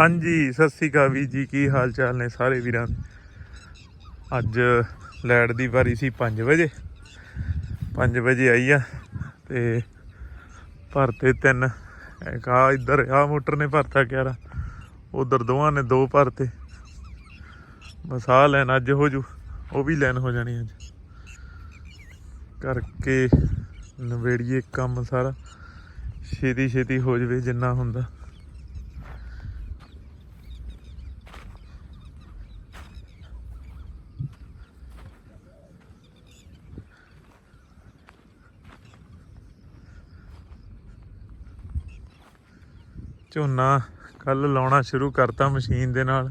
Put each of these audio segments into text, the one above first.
ਹਾਂਜੀ, ਸਤਿ ਸ੍ਰੀ ਅਕਾਲ ਵੀਰ ਜੀ, ਕੀ ਹਾਲ ਚਾਲ ਨੇ ਸਾਰੇ ਵੀਰਾਂ ਦੇ? ਅੱਜ ਲੈਟ ਦੀ ਵਾਰੀ ਸੀ 5 ਵਜੇ। 5 ਵਜੇ ਆਈ ਆ ਤੇ ਭਰਤੇ ਤਿੰਨ। ਇੱਕ ਆ ਇੱਧਰ ਆ ਮੋਟਰ ਨੇ ਭਰਤਾ 11 ਉਧਰ ਦੋਵਾਂ ਨੇ ਦੋ ਭਰਤੇ। ਬਸ ਆ ਲੈਣ ਅੱਜ ਹੋ ਜੂ, ਉਹ ਵੀ ਲੈਣ ਹੋ ਜਾਣੀ ਅੱਜ। ਕਰਕੇ ਨਵੇੜੀਏ ਕੰਮ ਸਾਰਾ। ਛੇਤੀ ਛੇਤੀ ਹੋ ਜਵੇ ਜਿੰਨਾ ਹੁੰਦਾ। ਝੋਨਾ ਕੱਲ ਲਾਉਣਾ ਸ਼ੁਰੂ ਕਰਤਾ ਮਸ਼ੀਨ ਦੇ ਨਾਲ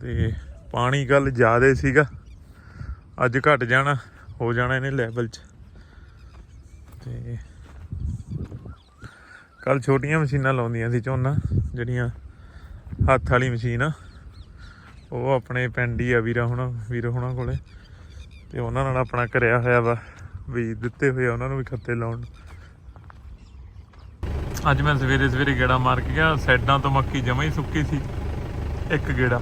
ਤੇ ਪਾਣੀ ਕੱਲ ਜ਼ਿਆਦੇ ਸੀਗਾ। ਅੱਜ ਘਟ ਜਾਣਾ, ਹੋ ਜਾਣਾ ਇਹਨੇ ਲੈਵਲ 'ਚ। ਤੇ ਕੱਲ ਛੋਟੀਆਂ ਮਸ਼ੀਨਾਂ ਲਾਉਂਦੀਆਂ ਸੀ ਝੋਨਾ, ਜਿਹੜੀਆਂ ਹੱਥ ਵਾਲੀ ਮਸ਼ੀਨ ਆ। ਉਹ ਆਪਣੇ ਪਿੰਡ ਹੀ ਆ ਵੀਰਾ ਹੁਣ, ਵੀਰ ਹੁਣਾ ਕੋਲੇ। ਤੇ ਉਹਨਾਂ ਨਾਲ ਆਪਣਾ ਕਰਿਆ ਹੋਇਆ ਵਾ ਵੀ ਦਿੱਤੇ ਹੋਏ ਆ, ਉਹਨਾਂ ਨੂੰ ਵੀ ਖੱਤੇ ਲਾਉਣ। ਨੂੰ। ਅੱਜ ਮੈਂ ਸਵੇਰੇ ਸਵੇਰੇ ਗੇੜਾ ਮਾਰ ਕੇ ਗਿਆ ਸਾਈਡਾਂ ਤੋਂ ਮੱਕੀ ਜਮਾ ਹੀ ਸੁੱਕੀ ਸੀ, ਇੱਕ ਗੇੜਾ।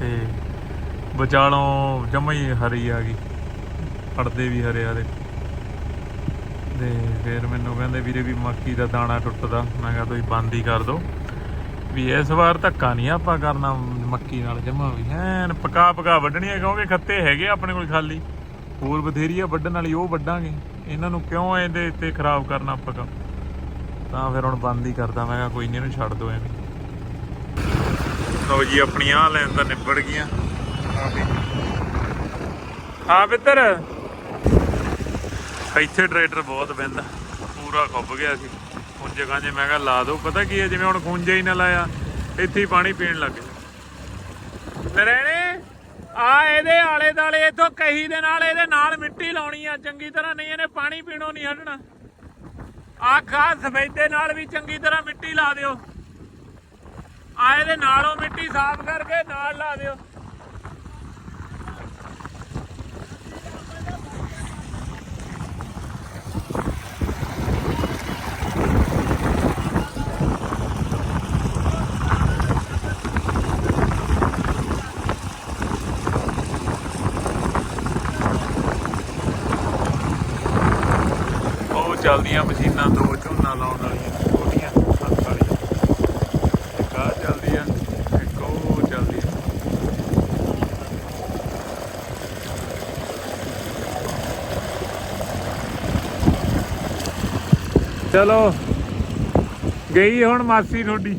ਤੇ ਵਿਚਾਲੋਂ ਜਮਾ ਹੀ ਹਰੀ ਆ ਗਈ, ਪੜਦੇ ਵੀ ਹਰੇ ਹਰੇ ਤੇ ਫਿਰ ਮੈਨੂੰ ਕਹਿੰਦੇ ਵੀਰੇ ਵੀ ਮੱਕੀ ਦਾ ਦਾਣਾ ਟੁੱਟਦਾ, ਮੈਂ ਕਿਹਾ ਤੁਸੀਂ ਬੰਦ ਹੀ ਕਰ ਦਿਓ ਵੀ ਇਸ ਵਾਰ ਧੱਕਾ ਨਹੀਂ ਆਪਾਂ ਕਰਨਾ ਮੱਕੀ ਨਾਲ ਜਮਾ ਵੀ। ਐਨ ਪਕਾ ਪਕਾ ਵੱਢਣੀ ਹੈ ਕਿਉਂਕਿ ਖੱਤੇ ਹੈਗੇ ਆ ਆਪਣੇ ਕੋਲ ਖਾਲੀ। ਹੋਰ ਬਥੇਰੀ ਆ ਵੱਢਣ ਵਾਲੀ ਉਹ ਵੱਢਾਂਗੇ। ਇਹਨਾਂ ਨੂੰ ਕਿਉਂ ਇਹਦੇ ਉੱਤੇ ਖਰਾਬ ਕਰਨਾ ਆਪਾਂ ਤਾਂ ਫਿਰ ਹੁਣ ਬੰਦ ਹੀ ਕਰਦਾ ਮੈਂ ਕਿਹਾ ਕੋਈ ਨਹੀਂ ਇਹਨੂੰ ਛੱਡ ਦੋ ਐਵੇਂ। ਲਓ ਜੀ, ਆਪਣੀਆਂ ਲੈਣ ਤਾਂ ਨਿਬੜ ਗਈਆਂ। ਆਹ ਬਿੱਤਰ ਇੱਥੇ ਟਰੈਕਟਰ ਬਹੁਤ ਬਹਿੰਦਾ। ਪੂਰਾ ਖੁੱਬ ਗਿਆ ਸੀ। ਹੁਣ ਜਗ੍ਹਾ ਜੇ ਮੈਂ ਕਿਹਾ ਲਾ ਦੋ, ਪਤਾ ਕੀ ਹੈ, ਜਿਵੇਂ ਹੁਣ ਖੁੰਝੇ ਹੀ ਨਾ ਲਾਇਆ, ਇੱਥੇ ਹੀ ਪਾਣੀ ਪੀਣ ਲੱਗ ਗਿਆ। ਨਰੇਣੇ, ਆ ਇਹਦੇ ਆਲੇ ਦਾਲੇ ਇਥੋਂ ਕਹੀ ਦੇ ਨਾਲ ਇਹਦੇ ਨਾਲ ਮਿੱਟੀ ਲਾਉਣੀ ਆ। ਚੰਗੀ ਤਰ੍ਹਾਂ ਨਹੀਂ ਇਹਨੇ ਪਾਣੀ ਪੀਣੋਂ ਨਹੀਂ ਹਟਣਾ। ਆਖਾ ਸਫੈਦੇ ਨਾਲ ਵੀ ਚੰਗੀ ਤਰ੍ਹਾਂ ਮਿੱਟੀ ਲਾ ਦਿਓ। ਆਏ ਦੇ ਨਾਲੋਂ ਮਿੱਟੀ ਸਾਫ਼ ਕਰਕੇ ਨਾਲ ਲਾ ਦਿਓ। ਉਹ ਚੱਲਦੀਆਂ ਮਸ਼ੀਨਾਂ। ਦੋ ਝੋਨਾ ਲਾਉਣ ਵਾਲੀਆਂ ਛੋਟੀਆਂ ਹੱਥ ਵਾਲੀਆਂ। ਇੱਕ ਆਹ ਚੱਲਦੀ ਆ, ਇੱਕ ਉਹ ਚੱਲਦੀ ਆ। ਚਲੋ, ਗਈ ਹੁਣ ਮਾਸੀ ਤੁਹਾਡੀ।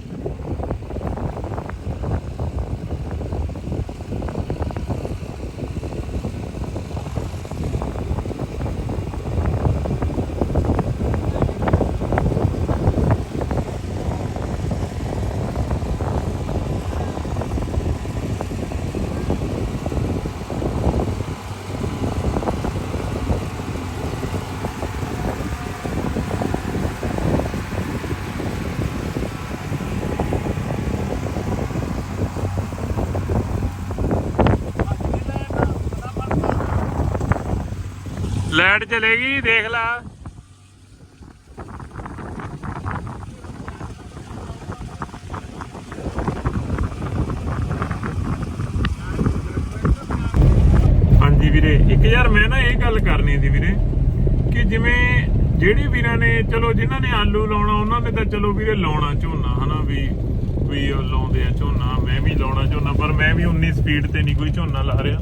ਲਾਈਟ ਚਲੇਗੀ, ਦੇਖ ਲਾ। ਹਾਂਜੀ ਵੀਰੇ, ਇੱਕ ਯਾਰ ਮੈਂ ਨਾ ਇਹ ਗੱਲ ਕਰਨੀ ਸੀ ਵੀਰੇ, ਕਿ ਜਿਵੇਂ ਜਿਹੜੇ ਵੀਰਾਂ ਨੇ, ਚਲੋ ਜਿਨ੍ਹਾਂ ਨੇ ਆਲੂ ਲਾਉਣਾ, ਉਹਨਾਂ ਨੇ ਤਾਂ ਚਲੋ ਵੀਰੇ ਲਾਉਣਾ ਝੋਨਾ, ਹਨਾ ਵੀ ਵੀ ਲਾਉਂਦੇ ਆ ਝੋਨਾ, ਮੈਂ ਵੀ ਲਾਉਣਾ ਝੋਨਾ, ਪਰ ਮੈਂ ਵੀ 19 ਸਪੀਡ ਤੇ ਨਹੀਂ ਕੋਈ ਝੋਨਾ ਲਾ ਰਿਹਾ,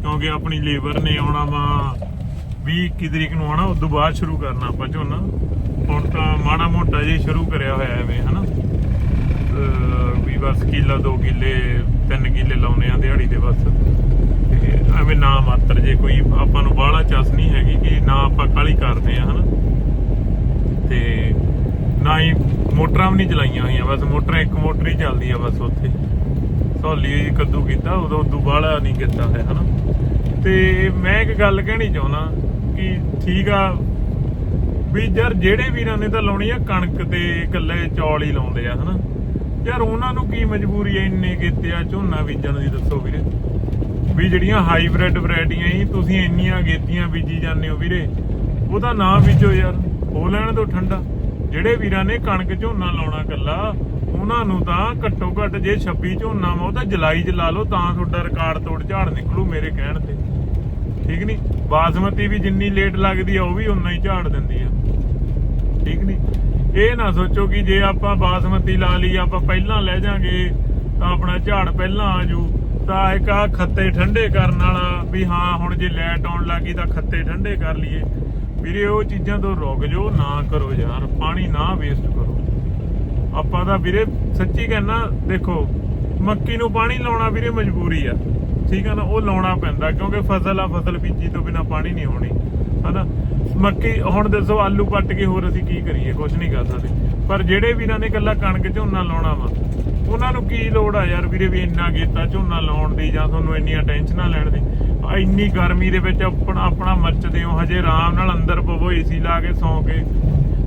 ਕਿਉਂਕਿ ਆਪਣੀ ਲੇਬਰ ਨੇ ਆਉਣਾ ਵਾ 20 21 ਤਰੀਕ ਨੂੰ ਆਉਣਾ ਉਸ ਤੋਂ ਬਾਅਦ ਸ਼ੁਰੂ ਕਰਨਾ ਆਪਾਂ ਝੋਨਾ। ਹੁਣ ਤਾਂ ਮਾੜਾ ਮੋਟਾ ਜੇ ਸ਼ੁਰੂ ਕਰਿਆ ਹੋਇਆ ਐਵੇਂ, ਹਨਾ। ਅਹ ਵੀ ਬਸ ਕਿੱਲਾ 2 ਕਿੱਲੇ 3 ਕਿੱਲੇ ਲਾਉਨੇ ਆ ਦਿਹਾੜੀ ਦੇ ਬਸ। ਤੇ ਐਵੇਂ ਨਾ ਮਾਤਰ ਜੇ ਕੋਈ ਆਪਾਂ ਨੂੰ ਬਾਹਲਾ ਚਸ ਨਹੀਂ ਹੈਗੀ ਕਿ ਨਾ ਆਪਾਂ ਕਾਲੀ ਕਰਦੇ ਆ, ਹਨਾ। ਤੇ ਨਾ ਹੀ ਮੋਟਰਾਂ ਵੀ ਨਹੀਂ ਚਲਾਈਆਂ ਹੋਈਆਂ, ਬਸ ਮੋਟਰਾਂ ਇੱਕ ਮੋਟਰ ਹੀ ਚੱਲਦੀ ਆ ਬਸ ਉੱਥੇ। ਸਹੌਲੀ ਕੱਦੂ ਕੀਤਾ, ਉਦੋਂ ਉਦੋਂ ਬਾਹਲਾ ਨਹੀਂ ਕੀਤਾ ਹੈ ਹਨਾ। ਤੇ ਮੈਂ ਇੱਕ ਗੱਲ ਕਹਿਣੀ ਚਾਹੁੰਦਾ ਕਿ ਠੀਕ ਆ। ਵੀ ਯਾਰ ਜਿਹੜੇ ਵੀਰਾਂ ਨੇ ਤਾਂ ਲਾਉਣੀ ਆ ਕਣਕ ਤੇ ਇਕੱਲੇ ਚੌਲ ਹੀ ਲਾਉਂਦੇ ਆ, ਹਨਾ? ਯਾਰ ਉਹਨਾਂ ਨੂੰ ਕੀ ਮਜਬੂਰੀ ਐ ਇੰਨੇ ਕੀਤੇ ਆ ਝੋਨਾ ਬੀਜਣ ਦੀ, ਦੱਸੋ ਵੀਰੇ? ਵੀ ਜਿਹੜੀਆਂ ਹਾਈਬ੍ਰਿਡ ਵੈਰਾਈਟੀਆਂ ਹੀ ਤੁਸੀਂ ਇੰਨੀਆਂ ਗੇਤੀਆਂ ਬੀਜੀ ਜਾਂਦੇ ਹੋ ਵੀਰੇ। ਉਹਦਾ ਨਾਂ ਬੀਜੋ ਯਾਰ ਹੋ ਲੈਣ ਦੋ ਠੰਡਾ। ਜਿਹੜੇ ਵੀਰਾਂ ਨੇ ਕਣਕ ਝੋਨਾ ਲਾਉਣਾ ਕੱਲਾ ਉਹਨਾਂ ਨੂੰ ਤਾਂ ਘੱਟੋ ਘੱਟ ਜੇ 26 ਝੋਨਾ ਵਾ, ਉਹ ਤਾਂ ਜੁਲਾਈ ਚ ਲਾ ਲਓ, ਤਾਂ ਤੁਹਾਡਾ ਰਿਕਾਰਡ ਤੋੜ ਝਾੜ ਨਿਕਲੂ ਮੇਰੇ ਕਹਿਣ ਤੇ। ਠੀਕ ਨਹੀਂ ਬਾਸਮਤੀ ਵੀ ਜਿੰਨੀ ਲੇਟ ਲੱਗਦੀ ਆ, ਉਹ ਵੀ ਉਨਾ ਹੀ ਝਾੜ ਦਿੰਦੀ ਆ। ਠੀਕ ਨਹੀਂ ਇਹ ਨਾ ਸੋਚੋ ਕਿ ਜੇ ਆਪਾਂ ਬਾਸਮਤੀ ਲਾ ਲਈ, ਆਪਾਂ ਪਹਿਲਾਂ ਲੈ ਜਾਾਂਗੇ, ਤਾਂ ਆਪਣਾ ਝਾੜ ਪਹਿਲਾਂ ਆ ਜੂ। ਤਾਂ ਇੱਕ ਆ ਖੱਤੇ ਠੰਡੇ ਕਰਨ ਵਾਲਾ ਵੀ ਹਾਂ, ਹੁਣ ਜੇ ਲੈਟ ਆਉਣ ਲੱਗੀ ਤਾਂ ਖੱਤੇ ਠੰਡੇ ਕਰ ਲਈਏ। ਵੀਰੇ, ਉਹ ਚੀਜ਼ਾਂ ਤੋਂ ਰੁਕ ਜਾਓ, ਨਾ ਕਰੋ ਯਾਰ। ਪਾਣੀ ਨਾ ਵੇਸਟ ਕਰੋ। ਆਪਾਂ ਤਾਂ ਵੀਰੇ, ਸੱਚੀ ਕਹਿਣਾ ਦੇਖੋ, ਮੱਕੀ ਨੂੰ ਪਾਣੀ ਲਾਉਣਾ ਵੀਰੇ ਮਜਬੂਰੀ ਆ। ਠੀਕ ਆ ਨਾ, ਉਹ ਲਾਉਣਾ ਪੈਂਦਾ, ਕਿਉਂਕਿ ਫਸਲ ਆ, ਫਸਲ ਬੀਜੀ ਤੋਂ ਬਿਨਾ ਪਾਣੀ ਨਹੀਂ ਹੋਣੀ, ਹਨਾ? ਮੱਕੀ, ਹੁਣ ਦੱਸੋ, ਆਲੂ ਪੱਟ ਕੇ ਹੋਰ ਅਸੀਂ ਕੀ ਕਰੀਏ? ਕੁਝ ਨਹੀਂ ਕਰ ਸਕਦੇ। ਪਰ ਜਿਹੜੇ ਵੀਰਾਂ ਨੇ ਇਕੱਲਾ ਕਣਕ ਝੋਨਾ ਲਾਉਣਾ ਵਾ, ਉਹਨਾਂ ਨੂੰ ਕੀ ਲੋੜ ਆ ਯਾਰ ਵੀਰੇ ਵੀ ਇੰਨਾ ਕੀਤਾ ਝੋਨਾ ਲਾਉਣ ਦੀ, ਜਾਂ ਤੁਹਾਨੂੰ ਇੰਨੀਆਂ ਟੈਨਸ਼ਨਾਂ ਲੈਣ ਦੀ? ਇੰਨੀ ਗਰਮੀ ਦੇ ਵਿੱਚ ਆਪਣਾ ਆਪਣਾ ਮੱਚਦੇ ਹੋ ਹਜੇ ਆਰਾਮ ਨਾਲ ਅੰਦਰ ਪਵੋ ਏਸੀ ਲਾ ਕੇ ਸੌਂ ਕੇ।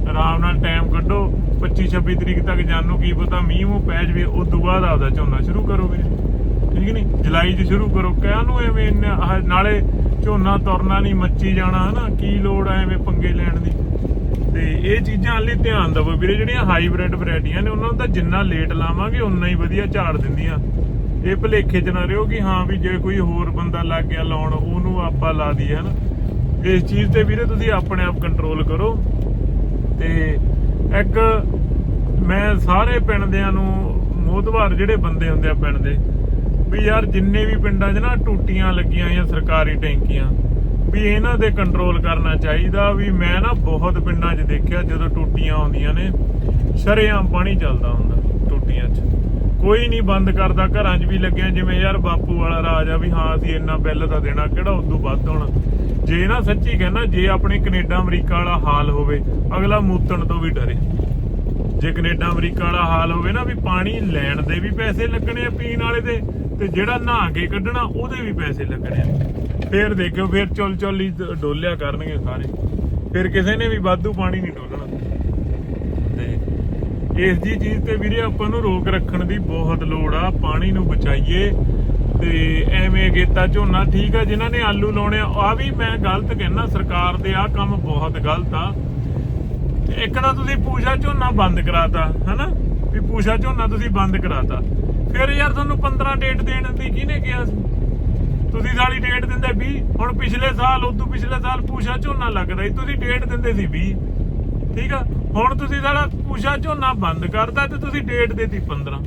ਆਰਾਮ ਨਾਲ ਟਾਈਮ ਕੱਢੋ 25 26 ਤਰੀਕ ਤੱਕ ਜਾਨੂ ਕੀ ਪਤਾ ਮੀਂਹ ਮੂੰਹ ਪੈ ਜਵੇ ਉਸ ਤੋਂ ਬਾਅਦ ਆਪਦਾ ਝੋਨਾ ਸ਼ੁਰੂ ਕਰੋ ਵੀਰੇ। ਠੀਕ ਨਹੀਂ ਜੁਲਾਈ 'ਚ ਸ਼ੁਰੂ ਕਰੋ। ਕਹਿ ਨੂੰ ਐਵੇਂ ਨਾਲੇ ਝੋਨਾ ਤੁਰਨਾ ਨਹੀਂ ਮੱਚੀ ਜਾਣਾ, ਹਨਾ? ਕੀ ਲੋੜ ਐਵੇਂ ਪੰਗੇ ਲੈਣ ਦੀ? ਤੇ ਇਹ ਚੀਜ਼ਾਂ ਲਈ ਧਿਆਨ ਦਿਵੋ ਵੀਰੇ, ਜਿਹੜੀਆਂ ਹਾਈਬ੍ਰਿਡ ਵੈਰਾਈਟੀਆਂ ਨੇ, ਉਹਨਾਂ ਨੂੰ ਤਾਂ ਜਿੰਨਾ ਲੇਟ ਲਾਵਾਂਗੇ ਉਨਾ ਹੀ ਵਧੀਆ ਝਾੜ ਦਿੰਦੀਆਂ। ਇਹ ਭਲੇਖੇ 'ਚ ਨਾ ਰਿਓ ਕਿ ਹਾਂ ਵੀ ਜੇ ਕੋਈ ਹੋਰ ਬੰਦਾ ਲੱਗ ਗਿਆ ਲਾਉਣ, ਉਹਨੂੰ ਆਪਾਂ ਲਾ ਦਈਏ, ਹਨਾ? ਇਸ ਚੀਜ਼ ਤੇ ਵੀਰੇ ਤੁਸੀਂ ਆਪਣੇ ਆਪ ਕੰਟਰੋਲ ਕਰੋ। ਤੇ ਇੱਕ ਮੈਂ ਸਾਰੇ ਪਿੰਡ ਦਿਆਂ ਨੂੰ ਮੋਹਤਵਾਰ ਜਿਹੜੇ ਬੰਦੇ ਹੁੰਦੇ ਆ ਪਿੰਡ ਦੇ ਵੀ ਯਾਰ ਜਿੰਨੇ ਵੀ ਪਿੰਡਾਂ 'ਚ ਨਾ ਟੂਟੀਆਂ ਲੱਗੀਆਂ ਜਾਂ ਸਰਕਾਰੀ ਟੈਂਕੀਆਂ, ਵੀ ਇਹਨਾਂ ਤੇ ਕੰਟਰੋਲ ਕਰਨਾ ਚਾਹੀਦਾ, ਵੀ ਮੈਂ ਨਾ ਬਹੁਤ ਪਿੰਡਾਂ 'ਚ ਦੇਖਿਆ ਜਦੋਂ ਟੂਟੀਆਂ ਆਉਂਦੀਆਂ ਨੇ, ਸ਼ਰੇਆਮ ਪਾਣੀ ਚੱਲਦਾ ਹੁੰਦਾ ਟੂਟੀਆਂ 'ਚ। ਕੋਈ ਨਹੀਂ ਬੰਦ ਕਰਦਾ, ਘਰਾਂ 'ਚ ਵੀ ਲੱਗਿਆ, ਜਿਵੇਂ ਯਾਰ ਬਾਪੂ ਵਾਲਾ ਰਾਜ ਆ ਵੀ ਹਾਂ, ਅਸੀਂ ਇੰਨਾ ਬਿੱਲ ਤਾਂ ਦੇਣਾ, ਕਿਹੜਾ ਉਦੋਂ ਵੱਧ ਹੋਣਾ। ਜੇ ਨਾ ਸੱਚੀ ਕਹਿੰਦਾ, ਜੇ ਆਪਣੇ ਕੈਨੇਡਾ, ਅਮਰੀਕਾ ਵਾਲਾ ਹਾਲ ਹੋਵੇ, ਅਗਲਾ ਮੂਤਣ ਤੋਂ ਵੀ ਡਰੇ। ਜੇ ਕੈਨੇਡਾ, ਅਮਰੀਕਾ ਵਾਲਾ ਹਾਲ ਹੋਵੇ ਨਾ, ਵੀ ਪਾਣੀ ਲੈਣ ਦੇ ਵੀ ਪੈਸੇ ਲੱਗਣੇ ਆ, ਪੀਣ ਵਾਲੇ ਦੇ ਤੇ ਜਿਹੜਾ ਨਹਾ ਕੇ ਕੱਢਣਾ, ਉਹਦੇ ਵੀ ਪੈਸੇ ਲੱਗਣੇ ਆ। ਫੇਰ ਦੇਖਿਓ, ਫੇਰ ਚੁੱਲ ਚੁੱਲ ਹੀ ਡੋਲਿਆ ਕਰਨਗੇ ਸਾਰੇ। ਫਿਰ ਕਿਸੇ ਨੇ ਵੀ ਵਾਧੂ ਪਾਣੀ ਨਹੀਂ ਡੋਲਣਾ। ਤੇ ਇਸ ਜੀ ਚੀਜ਼ ਤੇ ਵੀਰੇ ਆਪਾਂ ਨੂੰ ਰੋਕ ਰੱਖਣ ਦੀ ਬਹੁਤ ਲੋੜ ਆ। ਪਾਣੀ ਨੂੰ ਬਚਾਈਏ ਤੇ ਐਵੇਂ ਗੇਤਾ ਝੋਨਾ ਠੀਕ ਆ, ਜਿਨ੍ਹਾਂ ਨੇ ਆਲੂ ਲਾਉਣੇ ਆ। ਵੀ ਮੈਂ ਗਲਤ ਕਹਿਣਾ ਸਰਕਾਰ ਦੇ ਆ ਕੰਮ ਬਹੁਤ ਗਲਤ ਆ। ਇੱਕ ਨਾ ਤੁਸੀਂ ਪੂਸਾ ਝੋਨਾ ਬੰਦ ਕਰਾਤਾ, ਹਨਾ? ਵੀ ਪੂਸਾ ਝੋਨਾ ਤੁਸੀਂ ਬੰਦ ਕਰਾਤਾ। ਫਿਰ ਯਾਰ ਤੁਹਾਨੂੰ 15 ਡੇਟ ਦੇਣ ਦੀ ਕਿਹਨੇ ਕਿਹਾ ਸੀ? ਤੁਸੀਂ ਸਾਲੀ ਡੇਟ ਦਿੰਦੇ 20 ਹੁਣ ਪਿਛਲੇ ਸਾਲ, ਉਦੋਂ ਪਿਛਲੇ ਸਾਲ ਪੂਜਾ ਝੋਨਾ ਲੱਗਦਾ ਸੀ, ਤੁਸੀਂ ਡੇਟ ਦਿੰਦੇ ਸੀ 20 ਠੀਕ ਆ? ਹੁਣ ਤੁਸੀਂ ਸਾਲਾ ਪੂਜਾ ਝੋਨਾ ਬੰਦ ਕਰਤਾ ਤੇ ਤੁਸੀਂ ਡੇਟ ਦੇਤੀ 15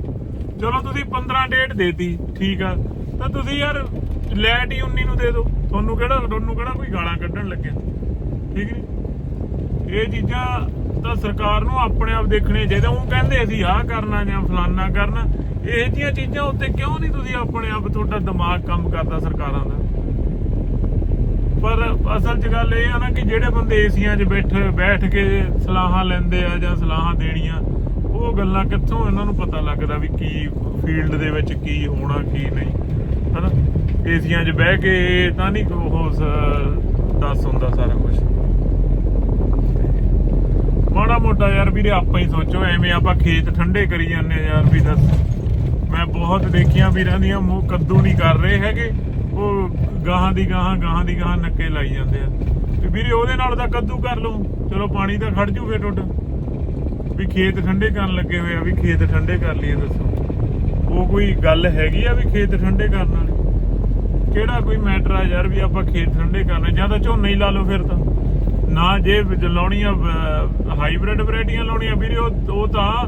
ਚਲੋ ਤੁਸੀਂ 15 ਡੇਟ ਦੇਤੀ, ਠੀਕ ਆ? ਤਾਂ ਤੁਸੀਂ ਯਾਰ ਲੈਟ ਹੀ 19 ਨੂੰ ਦੇ ਦਿਓ। ਤੁਹਾਨੂੰ ਕਿਹੜਾ ਤੁਹਾਨੂੰ ਕਿਹੜਾ ਕੋਈ ਗਾਲਾਂ ਕੱਢਣ ਲੱਗਿਆ? ਠੀਕ ਨਹੀਂ ਇਹ ਚੀਜ਼ਾਂ ਤਾਂ ਸਰਕਾਰ ਨੂੰ ਆਪਣੇ ਆਪ ਦੇਖਣੇ ਚਾਹੀਦੇ ਉਹ ਕਹਿੰਦੇ ਅਸੀਂ ਆਹ ਕਰਨਾ ਜਾਂ ਫਲਾਨਾ ਕਰਨਾ। ਇਹ ਜੀਆਂ ਚੀਜ਼ਾਂ ਉੱਤੇ ਕਿਉਂ ਨਹੀਂ ਤੁਸੀਂ ਆਪਣੇ ਆਪ ਤੁਹਾਡਾ ਦਿਮਾਗ ਕੰਮ ਕਰਦਾ ਸਰਕਾਰਾਂ ਦਾ? ਪਰ ਅਸਲ 'ਚ ਗੱਲ ਇਹ ਆ ਨਾ ਕਿ ਜਿਹੜੇ ਬੰਦੇ ਏਸੀਆਂ 'ਚ ਬੈਠ ਬੈਠ ਕੇ ਸਲਾਹਾਂ ਲੈਂਦੇ ਆ ਜਾਂ ਸਲਾਹਾਂ ਦੇਣੀਆਂ, ਉਹ ਗੱਲਾਂ ਕਿੱਥੋਂ ਇਹਨਾਂ ਨੂੰ ਪਤਾ ਲੱਗਦਾ ਵੀ ਕੀ ਫੀਲਡ ਦੇ ਵਿੱਚ ਕੀ ਹੋਣਾ, ਕੀ ਨਹੀਂ? ਹਨਾ? ਏਸੀਆਂ 'ਚ ਬਹਿ ਕੇ ਤਾਂ ਨਹੀਂ ਉਹ ਦੱਸ ਹੁੰਦਾ ਸਾਰਾ ਕੁਝ ਮਾੜਾ ਮੋਟਾ ਯਾਰ ਵੀਰੇ ਆਪਾਂ ਹੀ ਸੋਚੋ, ਐਵੇਂ ਆਪਾਂ ਖੇਤ ਠੰਡੇ ਕਰੀ ਜਾਂਦੇ ਆ ਯਾਰ ਵੀ ਦੱਸ। ਮੈਂ ਬਹੁਤ ਦੇਖੀਆਂ ਵੀ ਰਹਿੰਦੀਆਂ ਮੂੰਹ ਕੱਦੂ ਨਹੀਂ ਕਰ ਰਹੇ ਹੈਗੇ। ਉਹ ਗਾਹਾਂ ਦੀ ਗਾਹਾਂ ਗਾਹਾਂ ਦੀ ਗਾਹਾਂ ਨੱਕੇ ਲਾਈ ਜਾਂਦੇ ਆ। ਤੇ ਵੀਰੇ ਉਹਦੇ ਨਾਲ ਤਾਂ ਕੱਦੂ ਕਰ ਲਓ ਚਲੋ ਪਾਣੀ ਤਾਂ ਖੜ ਜੂ ਫੇਰ ਟੁੱਟ। ਵੀ ਖੇਤ ਠੰਡੇ ਕਰਨ ਲੱਗੇ ਹੋਏ ਆ, ਵੀ ਖੇਤ ਠੰਡੇ ਕਰ ਲਈਏ ਦੱਸੋ। ਉਹ ਕੋਈ ਗੱਲ ਹੈਗੀ ਆ ਵੀ ਖੇਤ ਠੰਡੇ ਕਰਨ ਵਾਲੀ? ਕਿਹੜਾ ਕੋਈ ਮੈਟਰ ਆ ਯਾਰ ਵੀ ਆਪਾਂ ਖੇਤ ਠੰਡੇ ਕਰਨੇ, ਜਾਂ ਤਾਂ ਝੋਨਾ ਹੀ ਲਾ ਲਓ ਫਿਰ ਤਾਂ। ਨਾ ਜੇ ਲਾਉਣੀਆਂ ਹਾਈਬ੍ਰਿਡ ਵੈਰਾਈਟੀਆਂ ਲਾਉਣੀਆਂ, ਵੀਰੇ ਉਹ ਤਾਂ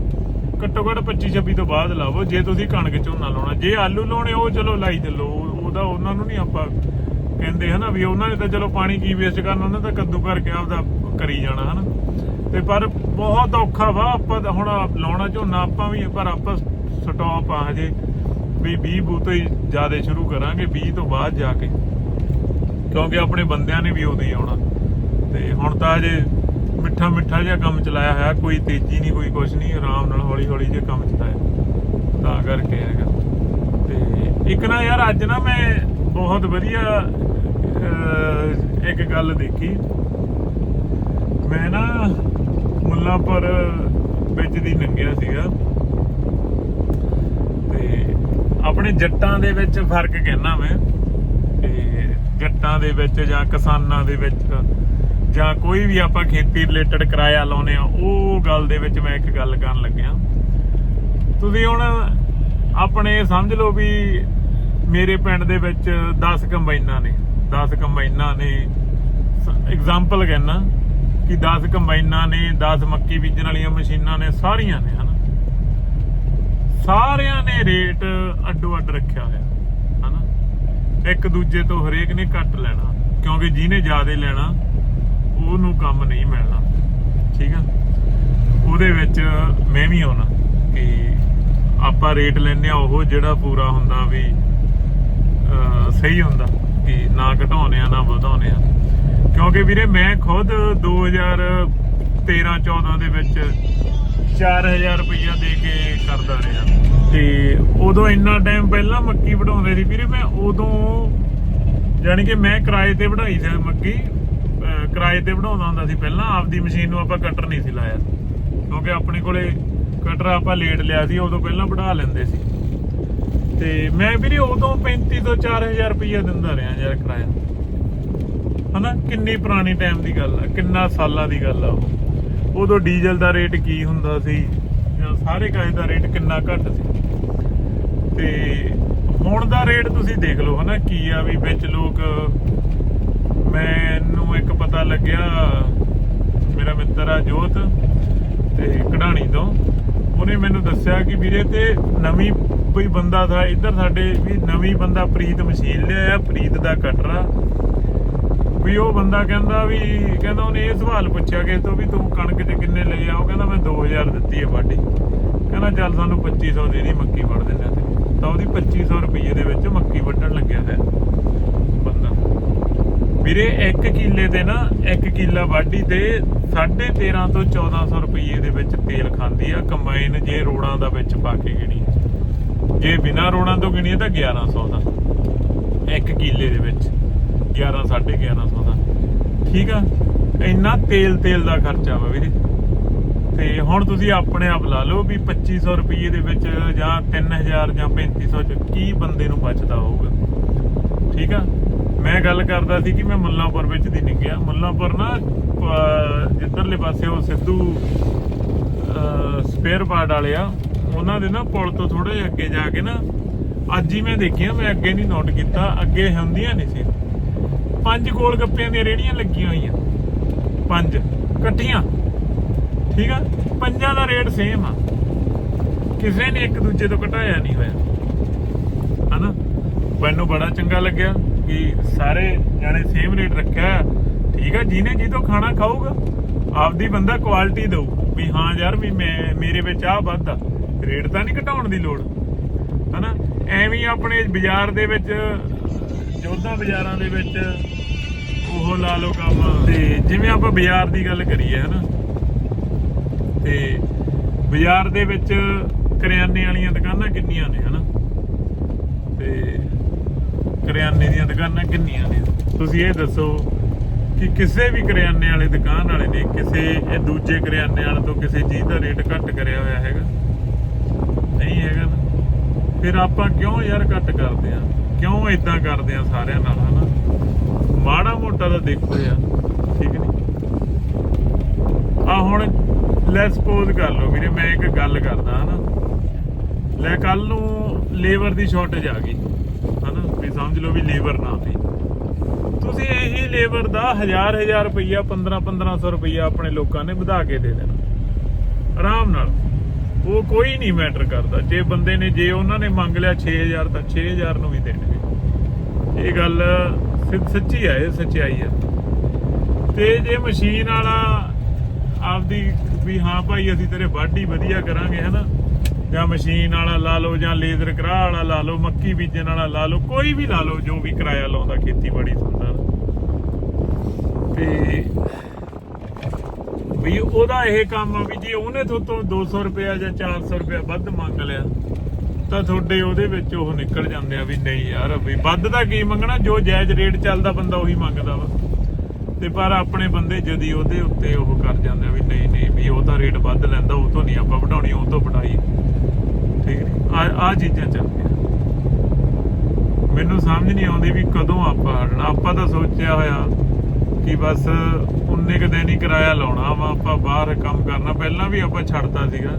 ਘੱਟੋ ਘੱਟ 25 26 ਤੋਂ ਬਾਅਦ ਲਾਵੋ ਜੇ ਤੁਸੀਂ ਕਣਕ ਝੋਨਾ ਲਾਉਣਾ। ਜੇ ਆਲੂ ਲਾਉਣੇ, ਉਹ ਚਲੋ ਲਾਈ ਚੱਲੋ ਉਹਦਾ ਉਹਨਾਂ ਨੂੰ ਨਹੀਂ ਆਪਾਂ ਕਹਿੰਦੇ ਹਨਾ ਵੀ ਉਹਨਾਂ ਨੇ ਤਾਂ ਚਲੋ ਪਾਣੀ ਕੀ ਵੇਸਟ ਕਰਨਾ, ਉਹਨਾਂ ਤਾਂ ਕੱਦੂ ਕਰਕੇ ਆਪਦਾ ਕਰੀ ਜਾਣਾ ਹਨਾ। ਤੇ ਪਰ ਬਹੁਤ ਔਖਾ ਵਾ, ਆਪਾਂ ਹੁਣ ਲਾਉਣਾ ਝੋਨਾ, ਆਪਾਂ ਵੀ, ਪਰ ਆਪਾਂ ਸਟਾਪ ਆ ਹਜੇ, ਵੀ 20 ਬੂ ਹੀ ਜ਼ਿਆਦਾ ਸ਼ੁਰੂ ਕਰਾਂਗੇ 20 ਤੋਂ ਬਾਅਦ ਜਾ ਕੇ। ਕਿਉਂਕਿ ਆਪਣੇ ਬੰਦਿਆਂ ਨੇ ਵੀ ਉਦੋਂ ਹੀ ਆਉਣਾ। ਤੇ ਹੁਣ ਤਾਂ ਹਜੇ ਮਿੱਠਾ ਮਿੱਠਾ ਜਿਹਾ ਕੰਮ ਚਲਾਇਆ ਹੋਇਆ, ਕੋਈ ਤੇਜ਼ੀ ਨਹੀਂ, ਕੋਈ ਕੁਛ ਨਹੀਂ, ਆਰਾਮ ਨਾਲ ਹੌਲੀ ਹੌਲੀ ਜਿਹਾ ਕੰਮ ਚਲਾਇਆ। ਤਾਂ ਕਰਕੇ ਹੈਗਾ ਤੇ ਇੱਕ ਨਾ ਯਾਰ, ਅੱਜ ਨਾ ਮੈਂ ਬਹੁਤ ਵਧੀਆ ਇੱਕ ਗੱਲ ਦੇਖੀ। ਮੈਂ ਨਾ ਮੁੱਲਾਪੁਰ ਵਿੱਚ ਦੀ ਲੰਘਿਆ ਸੀਗਾ। ਤੇ ਆਪਣੇ ਜੱਟਾਂ ਦੇ ਵਿੱਚ ਫ਼ਰਕ ਕਹਿਣਾ ਮੈਂ। ਤੇ ਜੱਟਾਂ ਦੇ ਵਿੱਚ ਜਾਂ ਕਿਸਾਨਾਂ ਦੇ ਵਿੱਚ ਜਾਂ ਕੋਈ ਵੀ ਆਪਾਂ ਖੇਤੀ ਰਿਲੇਟਡ ਕਿਰਾਇਆ ਲਾਉਨੇ ਆ ਉਹ ਗੱਲ ਦੇ ਵਿੱਚ ਮੈਂ ਇੱਕ ਗੱਲ ਕਰਨ ਲੱਗਿਆ। ਤੁਸੀਂ ਹੁਣ ਆਪਣੇ ਸਮਝ ਲਓ ਵੀ ਮੇਰੇ ਪਿੰਡ ਦੇ ਵਿੱਚ 10 ਕੰਬਾਈਨਾਂ ਨੇ 10 ਕੰਬਾਈਨਾਂ ਨੇ ਐਗਜ਼ਾਮਪਲ ਕਹਿਣਾ ਕਿ 10 ਕੰਬਾਈਨਾਂ ਨੇ 10 ਮੱਕੀ ਬੀਜਣ ਵਾਲੀਆਂ ਮਸ਼ੀਨਾਂ ਨੇ, ਸਾਰੀਆਂ ਨੇ, ਹਨਾ? ਸਾਰਿਆਂ ਨੇ ਰੇਟ ਅੱਡੋ ਅੱਡ ਰੱਖਿਆ ਹੋਇਆ, ਹਨਾ? ਇੱਕ ਦੂਜੇ ਤੋਂ ਹਰੇਕ ਨੇ ਘੱਟ ਲੈਣਾ, ਕਿਉਂਕਿ ਜਿਹਨੇ ਜ਼ਿਆਦਾ ਲੈਣਾ ਉਹਨੂੰ ਕੰਮ ਨਹੀਂ ਮਿਲਣਾ। ਠੀਕ ਆ? ਉਹਦੇ ਵਿੱਚ ਮੈਂ ਵੀ ਆਉਣਾ ਕਿ ਆਪਾਂ ਰੇਟ ਲੈਨੇ ਆ ਉਹ ਜਿਹੜਾ ਪੂਰਾ ਹੁੰਦਾ ਵੀ ਸਹੀ ਹੁੰਦਾ ਕਿ ਨਾ ਘਟਾਉਣੇ ਆ ਨਾ ਵਧਾਉਣੇ ਆ ਕਿਉਂਕਿ ਵੀਰੇ ਮੈਂ ਖੁਦ 2013 14 ਦੇ ਵਿੱਚ 4000 ਰੁਪਇਆ ਦੇ ਕੇ ਕਰਦਾ ਰਿਹਾ। ਤੇ ਉਦੋਂ ਇੰਨਾ ਟਾਈਮ ਪਹਿਲਾਂ ਮੱਕੀ ਵਢਾਉਂਦੇ ਸੀ। ਵੀਰੇ ਮੈਂ ਉਦੋਂ ਯਾਨੀ ਕਿ ਮੈਂ ਕਿਰਾਏ ਤੇ ਵਢਾਈ ਸੀ ਮੱਕੀ। ਕਿਰਾਏ ਤੇ ਬਣਾਉਂਦਾ ਹੁੰਦਾ ਸੀ ਪਹਿਲਾਂ, ਆਪਦੀ ਮਸ਼ੀਨ ਨੂੰ ਆਪਾਂ ਕਟਰ ਨਹੀਂ ਸੀ ਲਾਇਆ। ਕਿਉਂਕਿ ਆਪਣੇ ਕੋਲੇ ਕਟਰ ਆਪਾਂ ਲੇਟ ਲਿਆ ਸੀ, ਉਦੋਂ ਪਹਿਲਾਂ ਵਢਾ ਲੈਂਦੇ ਸੀ। ਤੇ ਮੈਂ ਵੀ ਉਦੋਂ 35 ਤੋਂ 4000 ਰੁਪਇਆ ਦਿੰਦਾ ਰਿਹਾ ਯਾਰ ਕਿਰਾਇਆ। ਹਨਾ? ਕਿੰਨੀ ਪੁਰਾਣੀ ਟਾਈਮ ਦੀ ਗੱਲ ਆ, ਕਿੰਨਾ ਸਾਲਾਂ ਦੀ ਗੱਲ ਆ ਉਹ। ਉਦੋਂ ਡੀਜ਼ਲ ਦਾ ਰੇਟ ਕੀ ਹੁੰਦਾ ਸੀ, ਜਾਂ ਸਾਰੇ ਕਾਹੇ ਦਾ ਰੇਟ ਕਿੰਨਾ ਘੱਟ ਸੀ। ਤੇ ਹੁਣ ਦਾ ਰੇਟ ਤੁਸੀਂ ਦੇਖ ਲਓ, ਹਨਾ? ਕੀ ਆ ਵੀ ਵਿੱਚ ਲੋਕ ਮੈਨੂੰ ਇੱਕ ਪਤਾ ਲੱਗਿਆ। ਮੇਰਾ ਮਿੱਤਰ ਆ ਜੋਤ ਤੇ ਕਢਾਣੀ ਤੋਂ। ਉਹਨੇ ਮੈਨੂੰ ਦੱਸਿਆ ਕਿ ਵੀਰੇ ਤੇ ਨਵੀਂ ਕੋਈ ਬੰਦਾ ਥਾ, ਇੱਧਰ ਸਾਡੇ ਵੀ ਨਵੀਂ ਬੰਦਾ ਪ੍ਰੀਤ ਮਸ਼ੀਨ ਲਿਆਇਆ, ਪ੍ਰੀਤ ਦਾ ਕਟਰਾ ਵੀ ਉਹ ਬੰਦਾ ਕਹਿੰਦਾ ਵੀ, ਕਹਿੰਦਾ ਉਹਨੇ ਇਹ ਸਵਾਲ ਪੁੱਛਿਆ ਕਿ ਤੋਂ ਵੀ ਤੂੰ ਕਣਕ ਤੇ ਕਿੰਨੇ ਲਏ ਆ? ਉਹ ਕਹਿੰਦਾ ਮੈਂ 2000 ਦਿੱਤੀ ਹੈ ਵਾਢੀ। ਕਹਿੰਦਾ ਚੱਲ ਸਾਨੂੰ 2500 ਦੇ ਦੀ ਮੱਕੀ ਵੜ ਦਿੰਦੇ ਤੇ। ਤਾਂ ਉਹਦੀ 2500 ਰੁਪਏ ਦੇ ਵਿੱਚ ਮੱਕੀ ਵੱਢਣ ਲੱਗਿਆ ਹੈ ਬੰਦਾ ਵੀਰੇ 1 ਕਿੱਲੇ ਦੇ ਨਾ 1 ਕਿੱਲਾ ਵਾਢੀ ਤੇ 13.5 ਤੋਂ 1400 ਰੁਪਏ ਦੇ ਵਿੱਚ ਤੇਲ ਖਾਂਦੀ ਆ, ਕੰਬਾਈਨ ਜੇ ਰੋੜਾਂ ਦਾ ਵਿੱਚ ਪਾ ਕੇ ਗਿਣੀ। ਜੇ ਬਿਨਾ ਰੋੜਾਂ ਤੋਂ ਗਿਣੀਏ ਤਾਂ 1100 ਦਾ। 1 ਕਿੱਲੇ ਦੇ ਵਿੱਚ 11 1150 ਦਾ। ਠੀਕ ਆ? ਇੰਨਾ ਤੇਲ ਤੇਲ ਦਾ ਖਰਚਾ ਵਾ ਵੀਰੇ। ਤੇ ਹੁਣ ਤੁਸੀਂ ਆਪਣੇ ਆਪ ਲਾ ਲਓ ਵੀ 2500 ਰੁਪਏ ਦੇ ਵਿੱਚ ਜਾਂ 3000 ਜਾਂ 3500 ਚ ਕੀ ਬੰਦੇ ਨੂੰ ਬਚਦਾ ਹੋਊਗਾ। ਠੀਕ ਆ? ਮੈਂ ਗੱਲ ਕਰਦਾ ਸੀ ਕਿ ਮੈਂ ਮੁੱਲਾਂਪੁਰ ਵਿੱਚ ਦੀ ਨਿਕਲਿਆ ਮੁੱਲਾਂਪੁਰ ਨਾ ਜਿੱਧਰਲੇ ਪਾਸੇ ਉਹ ਸਿੱਧੂ ਸਪੇਅਰ ਪਾਰਟ ਵਾਲੇ ਆ, ਉਹਨਾਂ ਦੇ ਨਾ ਪੁਲ ਤੋਂ ਥੋੜਾ ਜਿਹਾ ਅੱਗੇ ਜਾ ਕੇ ਨਾ, ਅੱਜ ਹੀ ਮੈਂ ਦੇਖਿਆ, ਮੈਂ ਅੱਗੇ ਨਹੀਂ ਨੋਟ ਕੀਤਾ, ਅੱਗੇ ਹੁੰਦੀਆਂ ਨਹੀਂ ਸੀ। ਪੰਜ ਗੋਲ ਗੱਪਿਆਂ ਦੀਆਂ ਰੇੜੀਆਂ ਲੱਗੀਆਂ ਹੋਈਆਂ। ਪੰਜ। ਇਕੱਠੀਆਂ। ਠੀਕ ਆ? ਪੰਜਾਂ ਦਾ ਰੇਟ ਸੇਮ ਆ। ਕਿਸੇ ਨੇ ਇੱਕ ਦੂਜੇ ਤੋਂ ਘਟਾਇਆ ਨਹੀਂ ਹੋਇਆ। ਹਨਾ? ਮੈਨੂੰ ਬੜਾ ਚੰਗਾ ਲੱਗਿਆ। ਕਿ ਸਾਰੇ ਜਾਣੇ ਸੇਮ ਰੇਟ ਰੱਖਿਆ ਠੀਕ ਆ, ਜਿਹਨੇ ਜੀ ਖਾਣਾ ਖਾਊਗਾ, ਆਪਦੀ ਬੰਦਾ ਕੁਆਲਿਟੀ ਦਊ। ਵੀ ਹਾਂ ਯਾਰ ਵੀ ਮੈਂ, ਮੇਰੇ ਵਿੱਚ ਆ। ਵੱਧਦਾ ਰੇਟ ਤਾਂ ਨਹੀਂ ਘਟਾਉਣ ਦੀ ਲੋੜ। ਹਨਾ? ਐਵੇਂ ਆਪਣੇ ਬਾਜ਼ਾਰ ਦੇ ਵਿੱਚ, ਜੋਧਾ ਬਾਜ਼ਾਰਾਂ ਦੇ ਵਿੱਚ ਉਹ ਲਾ ਲੋ ਕੰਮ। ਤੇ ਜਿਵੇਂ ਆਪਾਂ ਬਾਜ਼ਾਰ ਦੀ ਗੱਲ ਕਰੀਏ, ਹਨਾ? ਤੇ ਬਾਜ਼ਾਰ ਦੇ ਵਿੱਚ ਕਰਿਆਨੇ ਵਾਲੀਆਂ ਦੁਕਾਨਾਂ ਕਿੰਨੀਆਂ ਨੇ, ਹਨਾ? ਤੇ ਕਰਿਆਨੇ ਦੀਆਂ ਦੁਕਾਨਾਂ ਕਿੰਨੀਆਂ ਨੇ? ਤੁਸੀਂ ਇਹ ਦੱਸੋ ਕਿ ਕਿਸੇ ਵੀ ਕਰਿਆਨੇ ਵਾਲੇ ਦੁਕਾਨ ਵਾਲੇ ਨੇ ਕਿਸੇ, ਇਹ ਦੂਜੇ ਕਰਿਆਨੇ ਵਾਲੇ ਤੋਂ ਕਿਸੇ ਚੀਜ਼ ਦਾ ਰੇਟ ਘੱਟ ਕਰਿਆ ਹੋਇਆ ਹੈਗਾ? ਨਹੀਂ ਹੈਗਾ ਨਾ। ਫਿਰ ਆਪਾਂ ਕਿਉਂ ਯਾਰ ਘੱਟ ਕਰਦੇ ਆ ਕਿਉਂ ਇਦਾਂ ਕਰਦੇ ਆ ਸਾਰਿਆਂ ਨਾਲ, ਹਨਾ? ਮਾੜਾ ਮੋਟਾ ਤਾਂ ਦੇਖੋ ਯਾਰ, ਠੀਕ ਨਹੀਂ? ਆ ਹੁਣ ਲੈ ਸਪੋਜ਼ ਕਰ ਲਓ ਵੀਰੇ, ਮੈਂ ਇੱਕ ਗੱਲ ਕਰਦਾ, ਹਨਾ? ਲੈ ਕੱਲ ਨੂੰ ਲੇਬਰ ਦੀ ਸ਼ਾਰਟੇਜ ਆ ਗਈ। ਵੀ ਸਮਝ ਲਓ ਵੀ ਲੇਬਰ ਨਾ ਪਈ ਤੁਸੀਂ ਇਹੀ ਲੇਬਰ ਦਾ 1000 1000 ਰੁਪਈਆ 15 1500 ਰੁਪਈਆ ਆਪਣੇ ਲੋਕਾਂ ਨੇ ਵਧਾ ਕੇ ਦੇ ਦੇਣਾ। ਆਰਾਮ ਨਾਲ। ਉਹ ਕੋਈ ਨਹੀਂ ਮੈਟਰ ਕਰਦਾ। ਜੇ ਬੰਦੇ ਨੇ, ਜੇ ਉਹਨਾਂ ਨੇ ਮੰਗ ਲਿਆ 6000 ਤਾਂ 6000 ਨੂੰ ਵੀ ਦੇਣਗੇ। ਇਹ ਗੱਲ ਸਿ- ਸੱਚੀ ਹੈ ਇਹ ਸੱਚਾਈ ਹੈ ਤੇ ਜੇ ਮਸ਼ੀਨ ਵਾਲਾ ਆਪਦੀ ਵੀ, ਹਾਂ ਭਾਈ, ਅਸੀਂ ਤੇਰੇ ਵਾਢੀ ਵਧੀਆ ਕਰਾਂਗੇ, ਹਨਾ? ਜਾਂ ਮਸ਼ੀਨ ਵਾਲਾ ਲਾ ਲਓ ਜਾਂ ਲੇਜ਼ਰ ਕਰਾ ਵਾਲਾ ਲਾ ਲਓ, ਮੱਕੀ ਬੀਜਣ ਵਾਲਾ ਲਾ ਲਓ, ਕੋਈ ਵੀ ਲਾ ਲਓ, ਜੋ ਵੀ ਕਿਰਾਇਆ ਲਾਉਂਦਾ, ਖੇਤੀਬਾੜੀ ਸੰਦਾ ਤੇ ਵੀ ਉਹਦਾ ਇਹ ਕੰਮ ਆ ਵੀ ਜੇ ਉਹਨੇ ਤੁਹਾਤੋਂ 200 ਰੁਪਇਆ ਜਾਂ 400 ਰੁਪਇਆ ਵੱਧ ਮੰਗ ਲਿਆ, ਤਾਂ ਤੁਹਾਡੇ ਉਹਦੇ ਵਿੱਚ ਉਹ ਨਿਕਲ ਜਾਂਦੇ ਆ ਵੀ ਨਹੀਂ ਯਾਰ, ਵੀ ਵੱਧ ਦਾ ਕੀ ਮੰਗਣਾ, ਜੋ ਜਾਇਜ਼ ਰੇਟ ਚੱਲਦਾ ਬੰਦਾ ਉਹੀ ਮੰਗਦਾ ਵਾ। ਤੇ ਪਰ ਆਪਣੇ ਬੰਦੇ ਜਦੀ ਉਹਦੇ ਉੱਤੇ ਉਹ ਕਰ ਜਾਂਦੇ ਆ ਵੀ ਨਹੀਂ ਨਹੀਂ, ਵੀ ਉਹ ਤਾਂ ਰੇਟ ਵੱਧ ਲੈਂਦਾ, ਉਹ ਤੋਂ ਨਹੀਂ ਆਪਾਂ ਵਢਾਉਣੀ, ਉਹ ਤੋਂ ਵਢਾਈ। ਠੀਕ ਆ ਆ ਚੀਜ਼ਾਂ ਚੱਲਦੀਆਂ। ਮੈਨੂੰ ਸਮਝ ਨਹੀਂ ਆਉਂਦੀ ਵੀ ਕਦੋਂ ਆਪਾਂ ਹਟਣਾ। ਆਪਾਂ ਤਾਂ ਸੋਚਿਆ ਹੋਇਆ ਕਿ ਬਸ ਉਨੇ ਕ ਦਿਨ ਹੀ ਕਿਰਾਇਆ ਲਾਉਣਾ ਵਾ, ਆਪਾਂ ਬਾਹਰ ਕੰਮ ਕਰਨਾ। ਪਹਿਲਾਂ ਵੀ ਆਪਾਂ ਛੱਡਤਾ ਸੀਗਾ।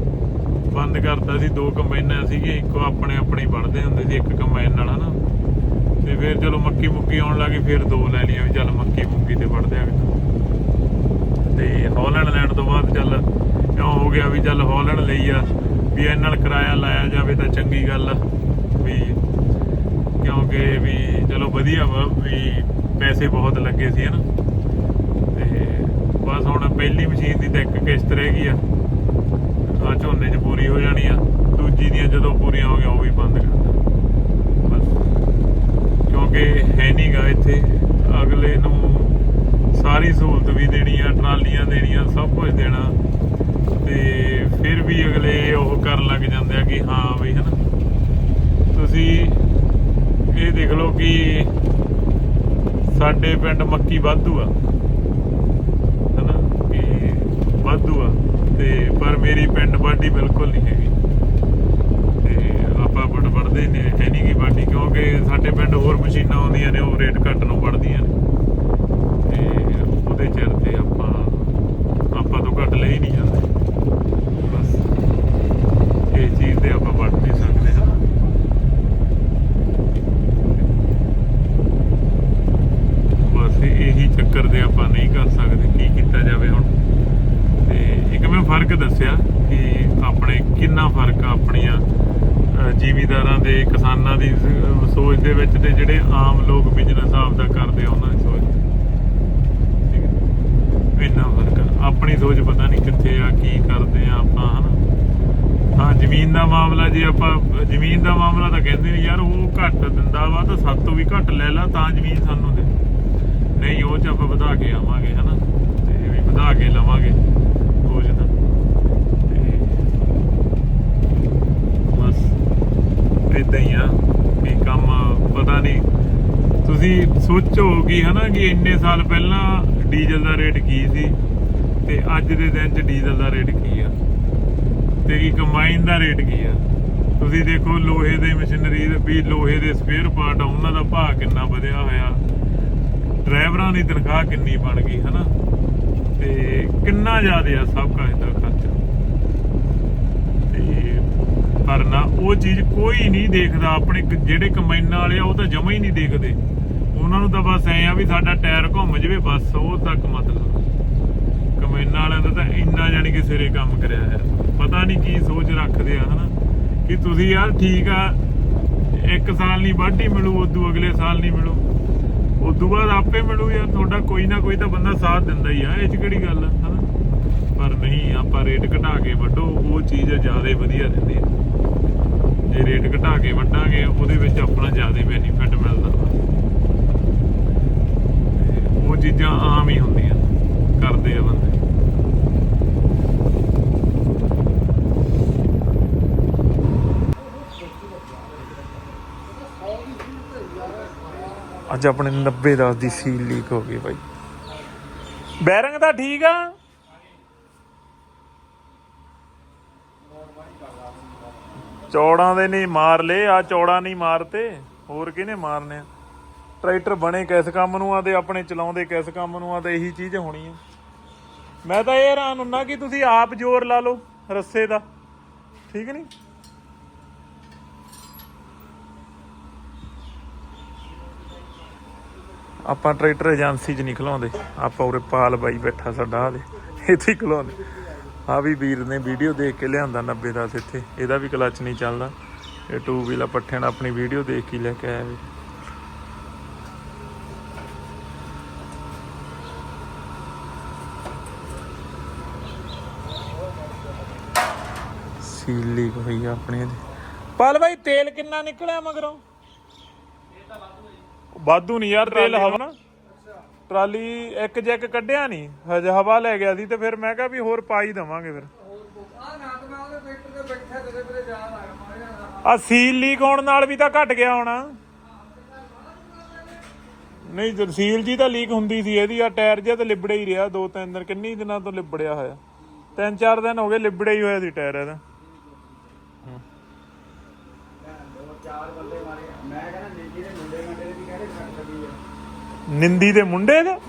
ਬੰਦ ਕਰਤਾ ਸੀ, ਦੋ ਕੰਬਾਈਨਾਂ ਸੀਗੀਆਂ, ਇੱਕੋ ਆਪਣੇ ਆਪਣੇ ਹੀ ਵੜਦੇ ਹੁੰਦੇ ਸੀ, ਇੱਕ ਕੰਬਾਈਨ ਨਾਲ ਹਨਾ ਤੇ ਫਿਰ ਚਲੋ ਮੱਕੀ ਮੁੱਕੀ ਆਉਣ ਲੱਗੀ ਫਿਰ ਦੋ ਲੈ ਲਈਆਂ ਵੀ ਚੱਲ ਮੱਕੀ ਮੁੱਕੀ ਤੇ ਵੜ ਦਿਆਂਗੇ ਤੇ ਹਾਲੈਂਡ ਲੈਣ ਤੋਂ ਬਾਅਦ ਚੱਲ ਕਿਉਂ ਹੋ ਗਿਆ ਵੀ ਚੱਲ ਹਾਲੈਂਡ ਲਈ ਆ, ਵੀ ਇਹਨਾਂ ਨਾਲ ਕਿਰਾਇਆ ਲਾਇਆ ਜਾਵੇ ਤਾਂ ਚੰਗੀ ਗੱਲ ਆ, ਵੀ ਕਿਉਂਕਿ ਵੀ ਚਲੋ ਵਧੀਆ ਵਾ, ਵੀ ਪੈਸੇ ਬਹੁਤ ਲੱਗੇ ਸੀ, ਹਨਾ। ਤੇ ਬਸ ਹੁਣ ਪਹਿਲੀ ਮਸ਼ੀਨ ਦੀ ਤਾਂ ਇੱਕ ਕਿਸ਼ਤ ਰਹਿ ਗਈ ਆ। ਆ ਝੋਨੇ 'ਚ ਪੂਰੀ ਹੋ ਜਾਣੀ ਆ, ਦੂਜੀ ਦੀਆਂ ਜਦੋਂ ਪੂਰੀਆਂ ਹੋ ਗਈਆਂ ਉਹ ਵੀ ਬੰਦ ਕਰ ਬਸ ਕਿਉਂਕਿ ਹੈ ਨਹੀਂਗਾ ਇੱਥੇ। ਅਗਲੇ ਨੂੰ ਸਾਰੀ ਸਹੂਲਤ ਵੀ ਦੇਣੀ ਆ, ਟਰਾਲੀਆਂ ਦੇਣੀਆਂ, ਸਭ ਕੁਝ ਦੇਣਾ। ਤੇ ਫਿਰ ਵੀ ਅਗਲੇ ਉਹ ਕਰਨ ਲੱਗ ਜਾਂਦੇ ਆ ਕਿ ਹਾਂ ਵੀ ਹਨਾ। ਤੁਸੀਂ ਇਹ ਦੇਖ ਲਓ ਕਿ ਸਾਡੇ ਪਿੰਡ ਮੱਕੀ ਵਾਧੂ ਆ। ਹਨਾ, ਕਿ ਵਾਧੂ ਆ। ਤੇ ਪਰ ਮੇਰੀ ਪਿੰਡ ਬਾਡੀ ਬਿਲਕੁਲ ਨਹੀਂ ਹੈਗੀ। ਆਪਾਂ ਬੜ ਵੜਦੇ ਨੇ ਹੈ ਨਹੀਂ ਕਿ ਬਾਡੀ ਕਿਉਂਕਿ ਸਾਡੇ ਪਿੰਡ ਹੋਰ ਮਸ਼ੀਨਾਂ ਆਉਂਦੀਆਂ ਨੇ, ਉਹ ਰੇਟ ਘੱਟ ਨੂੰ ਵੜਦੀਆਂ ਨੇ। ਤੇ ਉਹਦੇ ਚਿਰ ਤੇ ਆਪਾਂ ਆਪਾਂ ਤੋਂ ਘੱਟ ਲੈ ਹੀ ਨਹੀਂ ਜਾਂਦੇ ਬਸ ਇਹ ਚੀਜ਼ ਤੇ ਆਪਾਂ ਵੜ ਨਹੀਂ ਸਕਦੇ ਹਾਂ ਬਸ ਇਹੀ ਚੱਕਰ ਦੇ ਆਪਾਂ ਨਹੀਂ ਕਰ ਸਕਦੇ ਕੀ ਕੀਤਾ ਜਾਵੇ ਹੁਣ ਤੇ ਇੱਕ ਮੈਂ ਫ਼ਰਕ ਦੱਸਿਆ ਕਿ ਆਪਣੇ ਕਿੰਨਾ ਫ਼ਰਕ ਆ ਆਪਣੀਆਂ ਅਹ, ਜ਼ਿਮੀਂਦਾਰਾਂ ਦੇ ਕਿਸਾਨਾਂ ਦੀ ਸ- ਸੋਚ ਦੇ ਵਿੱਚ ਤੇ ਜਿਹੜੇ ਆਮ ਲੋਕ ਬਿਜ਼ਨਸ ਆਪਦਾ ਕਰਦੇ ਆ ਉਹਨਾਂ ਦੀ ਸੋਚ ਠੀਕ ਹੈ ਇੰਨਾ ਫ਼ਰਕ ਆ ਆਪਣੀ ਸੋਚ ਪਤਾ ਨਹੀਂ ਕਿੱਥੇ ਆ ਕੀ ਕਰਦੇ ਆ ਆਪਾਂ ਹਨਾ ਹਾਂ ਜ਼ਮੀਨ ਦਾ ਮਾਮਲਾ ਜੇ ਆਪਾਂ ਜ਼ਮੀਨ ਦਾ ਮਾਮਲਾ ਤਾਂ ਕਹਿੰਦੇ ਨੇ ਯਾਰ, ਉਹ ਘੱਟ ਦਿੰਦਾ ਵਾ ਤਾਂ ਸੱਤ ਤੋਂ ਵੀ ਘੱਟ ਲੈ ਲਾ, ਤਾਂ ਜ਼ਮੀਨ ਸਾਨੂੰ ਦੇ। ਨਹੀਂ, ਉਹ ਚ ਆਪਾਂ ਵਧਾ ਕੇ ਆਵਾਂਗੇ, ਹਨਾ? ਤੇ ਵੀ ਵਧਾ ਕੇ ਲਵਾਂਗੇ, ਕੁਝ ਤਾਂ। ਬਸ ਇਦਾਂ ਹੀ ਆ ਵੀ ਕੰਮ ਪਤਾ ਨਹੀਂ। ਤੁਸੀਂ ਸੋਚੋ ਕਿ, ਹਨਾ, ਕਿ ਇੰਨੇ ਸਾਲ ਪਹਿਲਾਂ ਡੀਜ਼ਲ ਦਾ ਰੇਟ ਕੀ ਸੀ ਤੇ ਅੱਜ ਦੇ ਦਿਨ 'ਚ ਡੀਜ਼ਲ ਦਾ ਰੇਟ ਕੀ ਆ? ਤੇ ਕੀ ਕੰਬਾਈਨ ਦਾ ਰੇਟ ਕੀ ਆ? ਤੁਸੀਂ ਦੇਖੋ ਲੋਹੇ ਦੇ ਮਸ਼ੀਨਰੀ ਵੀ ਲੋਹੇ ਦੇ ਸਪੇਅਰ ਪਾਰਟ ਆ, ਉਹਨਾਂ ਦਾ ਭਾਅ ਕਿੰਨਾ ਵਧਿਆ ਹੋਇਆ। ਡਰਾਈਵਰਾਂ ਦੀ ਤਨਖਾਹ ਕਿੰਨੀ ਬਣ ਗਈ, ਹਨਾ? ਤੇ ਕਿੰਨਾ ਜ਼ਿਆਦਾ ਆ ਸਭ ਕਾਜ ਦਾ ਖਰਚਾ। ਤੇ ਪਰ ਨਾ, ਉਹ ਚੀਜ਼ ਕੋਈ ਨਹੀਂ ਦੇਖਦਾ, ਆਪਣੇ ਜਿਹੜੇ ਕੰਬਾਈਨਾਂ ਵਾਲੇ ਆ, ਉਹ ਤਾਂ ਜਮਾ ਹੀ ਨਹੀਂ ਦੇਖਦੇ। ਉਹਨਾਂ ਨੂੰ ਤਾਂ ਬਸ ਐ ਆ ਵੀ ਸਾਡਾ ਟਾਇਰ ਘੁੰਮ ਜਵੇ, ਬਸ ਉਹ ਤੱਕ ਮਤਲਬ। ਕੰਬਾਈਨਾਂ ਵਾਲਿਆਂ ਦਾ ਤਾਂ ਇੰਨਾ ਜਾਣੀ ਕਿ ਸਿਰੇ ਕੰਮ ਕਰਿਆ ਹੈ ਪਤਾ ਨਹੀਂ ਕੀ ਸੋਚ ਰੱਖਦੇ ਆ, ਹਨਾ? ਕਿ ਤੁਸੀਂ ਯਾਰ ਠੀਕ ਆ, ਇੱਕ ਸਾਲ ਨਹੀਂ, ਵਾਢੀ ਮਿਲੂ, ਉਦੋਂ ਅਗਲੇ ਸਾਲ ਨਹੀਂ ਮਿਲੂ। ਉਦੋਂ ਬਾਅਦ ਆਪੇ ਮਿਲੂ ਯਾਰ, ਤੁਹਾਡਾ ਕੋਈ ਨਾ ਕੋਈ ਤਾਂ ਬੰਦਾ ਸਾਥ ਦਿੰਦਾ ਹੀ ਆ, ਇਹ ਚ ਕਿਹੜੀ ਗੱਲ ਆ, ਹਨਾ? ਪਰ ਨਹੀਂ, ਆਪਾਂ ਰੇਟ ਘਟਾ ਕੇ ਵੱਢੋ, ਉਹ ਚੀਜ਼ ਜ਼ਿਆਦਾ ਵਧੀਆ ਰਹਿੰਦੀ ਆ। ਜੇ ਰੇਟ ਘਟਾ ਕੇ ਵੱਢਾਂਗੇ, ਉਹਦੇ ਵਿੱਚ ਆਪਣਾ ਜ਼ਿਆਦਾ ਬੈਨੀਫਿਟ ਮਿਲਦਾ। ਵਾ ਉਹ ਚੀਜ਼ਾਂ ਆਮ ਹੀ ਹੁੰਦੀਆਂ, ਕਰਦੇ ਆ ਬੰਦੇ। ਅੱਜ ਆਪਣੇ 90 10 ਦੀ ਸੀਲ ਲੀਕ ਹੋ ਗਈ ਬਾਈ। ਬੈਰਿੰਗ ਤਾਂ ਠੀਕ ਆ। ਚੌੜਾਂ ਦੇ ਨਹੀਂ ਮਾਰ ਲਏ, ਆ ਚੌੜਾ ਨਹੀਂ ਮਾਰਤੇ, ਹੋਰ ਕਿਹਨੇ ਮਾਰਨੇ ਆ? ਟਰੈਕਟਰ ਬਣੇ ਕਿਸ ਕੰਮ ਨੂੰ ਆ ਤੇ ਆਪਣੇ ਚਲਾਉਂਦੇ ਕਿਸ ਕੰਮ ਨੂੰ ਆ ਤੇ ਇਹੀ ਚੀਜ਼ ਹੋਣੀ ਆ। ਮੈਂ ਤਾਂ ਇਹ ਹੈਰਾਨ ਹੁੰਨਾ ਕਿ ਤੁਸੀਂ ਆਪ ਜ਼ੋਰ ਲਾ ਲਓ, ਰੱਸੇ ਦਾ। ਠੀਕ ਨਹੀਂ? ਆਪਾਂ ਟਰੈਕਟਰ ਏਜੰਸੀ 'ਚ ਨਹੀਂ ਖਲਾਉਂਦੇ ਆਪਾਂ ਉਰੇ ਪਾਲ ਬਾਈ ਬੈਠਾ ਸਾਡਾ ਆਲੇ ਇੱਥੇ ਹੀ ਖਲਾਉਂਦੇ ਆ ਵੀ ਵੀਰ ਨੇ ਵੀਡੀਓ ਦੇਖ ਕੇ ਲਿਆਂਦਾ 90 ਦਾ ਇੱਥੇ। ਇਹਦਾ ਵੀ ਕਲੱਚ ਨਹੀਂ ਚੱਲਦਾ। ਇਹ ਟੂ ਵੀਲਾ ਪੱਠਿਆਂ ਨਾਲ ਆਪਣੀ ਵੀਡੀਓ ਦੇਖ ਕੇ ਲੈ ਕੇ ਆਇਆ ਵੀ। ਸੀਲੀ ਹੋਈ ਆ ਆਪਣੀ ਪਾਲ ਬਾਈ, ਤੇਲ ਕਿੰਨਾ ਨਿਕਲਿਆ ਮਗਰੋਂ? ਵਾਧੂ ਨਹੀਂ ਯਾਰ ਤੇਲ ਹਵਾ ਨਾ। ਟਰਾਲੀ ਇੱਕ ਜੈਕ ਕੱਢਿਆ ਨਹੀਂ ਹਜੇ ਹਵਾ ਲੈ ਗਿਆ ਸੀ ਤੇ ਫਿਰ ਮੈਂ ਕਿਹਾ ਵੀ ਹੋਰ ਪਾ ਹੀ ਦਵਾਂਗੇ ਫਿਰ। ਆ ਸੀਲ ਲੀਕ ਹੋਣ ਨਾਲ ਵੀ ਤਾਂ ਘਟ ਗਿਆ ਹੋਣਾ। ਨਹੀਂ ਜਦ ਸੀਲ ਜੀ ਤਾਂ ਲੀਕ ਹੁੰਦੀ ਸੀ ਇਹਦੀ ਆ ਟਾਇਰ ਜਿਹਾ ਤਾਂ ਲਿਬੜਿਆ ਹੀ ਰਿਹਾ ਦੋ ਤਿੰਨ ਦਿਨ ਕਿੰਨੀ ਦਿਨਾਂ ਤੋਂ ਲਿਬੜਿਆ ਹੋਇਆ। ਤਿੰਨ ਚਾਰ ਦਿਨ ਹੋ ਗਏ ਲਿਬੜਿਆ ਹੀ ਹੋਇਆ ਸੀ ਟਾਇਰ ਇਹਦਾ ਚਾਰ ਬੰਦੇ ਮਾਰੇ ਮੈਂ ਕਹਿੰਦਾ ਨਿੱਜੀ ਦੇ ਮੁੰਡੇ ਮੰਡੇ ਦੇ ਵੀ ਕਹਿੰਦੇ ਖੱਟ ਲੱਗੀ ਆ ਨਿੰਦੀ ਦੇ ਮੁੰਡੇ ਦਾ